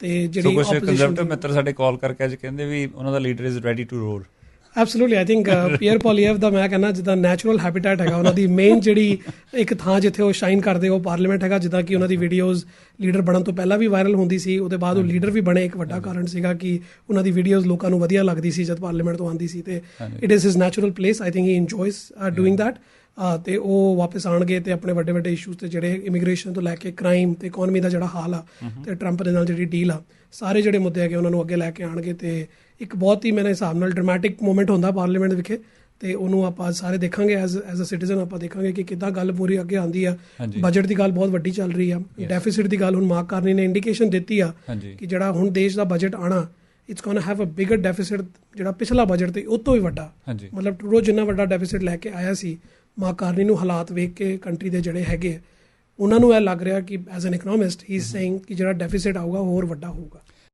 ਤੇ ਸੋ ਜਿਹੜੀ ਕੁਝ opposition ਕੰਜ਼ਰਵੇਟਿਵ ਮਿੱਤਰ ਸਾਡੇ ਕਾਲ ਕਰਕੇ ਅੱਜ ਕਹਿੰਦੇ ਵੀ ਉਹਨਾਂ ਦਾ leader is ready to roar absolutely I think Pierre Poilievre ਦਾ ਮੈਂ ਕਹਿੰਦਾ ਜਿੱਦਾਂ ਨੈਚੁਰਲ ਹੈਬਿਟੈਟ ਹੈਗਾ ਉਹਨਾਂ ਦੀ ਮੇਨ ਜਿਹੜੀ ਇੱਕ ਥਾਂ ਜਿੱਥੇ ਉਹ ਸ਼ਾਈਨ ਕਰਦੇ ਉਹ ਪਾਰਲੀਮੈਂਟ ਹੈਗਾ ਜਿੱਦਾਂ ਕਿ ਉਹਨਾਂ ਦੀ ਵੀਡੀਓਜ਼ ਲੀਡਰ ਬਣਨ ਤੋਂ ਪਹਿਲਾਂ ਵੀ ਵਾਇਰਲ ਹੁੰਦੀ ਸੀ ਉਹਦੇ ਬਾਅਦ ਉਹ ਲੀਡਰ ਵੀ ਬਣੇ ਇੱਕ ਵੱਡਾ ਕਾਰਨ ਸੀਗਾ ਕਿ ਉਹਨਾਂ ਦੀ ਵੀਡੀਓਜ਼ ਲੋਕਾਂ ਨੂੰ ਵਧੀਆ ਲੱਗਦੀ ਸੀ ਜਦ ਪਾਰਲੀਮੈਂਟ ਤੋਂ ਆਉਂਦੀ ਸੀ ਤੇ। It is his natural place I think he enjoys doing that ਤੇ ਉਹ ਵਾਪਸ ਆਣਗੇ ਤੇ ਆਪਣੇ ਵੱਡੇ ਵੱਡੇ ਇਸ਼ੂਜ਼ ਤੇ ਜਿਹੜੇ ਇਮੀਗ੍ਰੇਸ਼ਨ ਤੋਂ ਲੈ ਕੇ ਕ੍ਰਾਈਮ ਤੇ ਇਕਨੋਮੀ ਦਾ ਜਿਹੜਾ ਹਾਲ ਆ ਤੇ ਟਰੰਪ ਦੇ ਨਾਲ ਜਿਹੜੀ ਡੀਲ ਆ ਸਾਰੇ ਜਿਹੜੇ ਮੁੱਦੇ ਹੈਗੇ ਉਹਨਾਂ ਨੂੰ ਅੱਗੇ ਲੈ ਕੇ ਆਣਗੇ ਤੇ ਇੱਕ ਬਹੁਤ ਹੀ ਮੇਰੇ ਹਿਸਾਬ ਨਾਲ ਡਰਾਮੈਟਿਕ ਮੂਮੈਂਟ ਹੁੰਦਾ ਪਾਰਲੀਮੈਂਟ ਵਿਖੇ ਤੇ ਉਹਨੂੰ ਆਪਾਂ ਸਾਰੇ ਦੇਖਾਂਗੇ ਐਜ਼ ਐਜ਼ ਅ ਸਿਟੀਜ਼ਨ ਆਪਾਂ ਦੇਖਾਂਗੇ ਕਿ ਕਿੱਦਾਂ ਗੱਲ ਪੂਰੀ ਅੱਗੇ ਆਂਦੀ ਆ। ਬਜਟ ਦੀ ਗੱਲ ਬਹੁਤ ਵੱਡੀ ਚੱਲ ਰਹੀ ਆ ਡੈਫਿਸਿਟ ਦੀ ਗੱਲ ਹੁਣ ਮਾਰਕ ਕਰਨੀ ਨੇ ਇੰਡੀਕੇਸ਼ਨ ਦਿੱਤੀ ਆ ਕਿ ਜਿਹੜਾ ਹੁਣ ਦੇਸ਼ ਦਾ ਬਜਟ ਆਣਾ it's gonna have a bigger deficit ਜਿਹੜਾ ਪਿਛਲਾ ਬਜਟ ਤੇ ਉਹ ਤੋਂ ਵੀ ਵੱਡਾ। ਮਤਲਬ ਟਰੂਡੋ ਜਿੰਨਾ ਵੱਡਾ ਡੈਫਿਸਿਟ ਲੈ ਕੇ ਆਇਆ ਸੀ ਮਾਕਾਰਨੀ ਨੂੰ ਹਾਲਾਤ ਵੇਖ ਕੇ ਕੰਟਰੀ ਦੇ ਜਿਹੜੇ ਹੈਗੇ ਉਹਨਾਂ ਨੂੰ ਇਹ ਲੱਗ ਰਿਹਾ ਕਿ as an economist he is saying ਕਿ ਜਿਹੜਾ ਡੈਫਿਸਿਟ ਆਊਗਾ ਹੋਰ ਵੱਡਾ ਹੋਊਗਾ।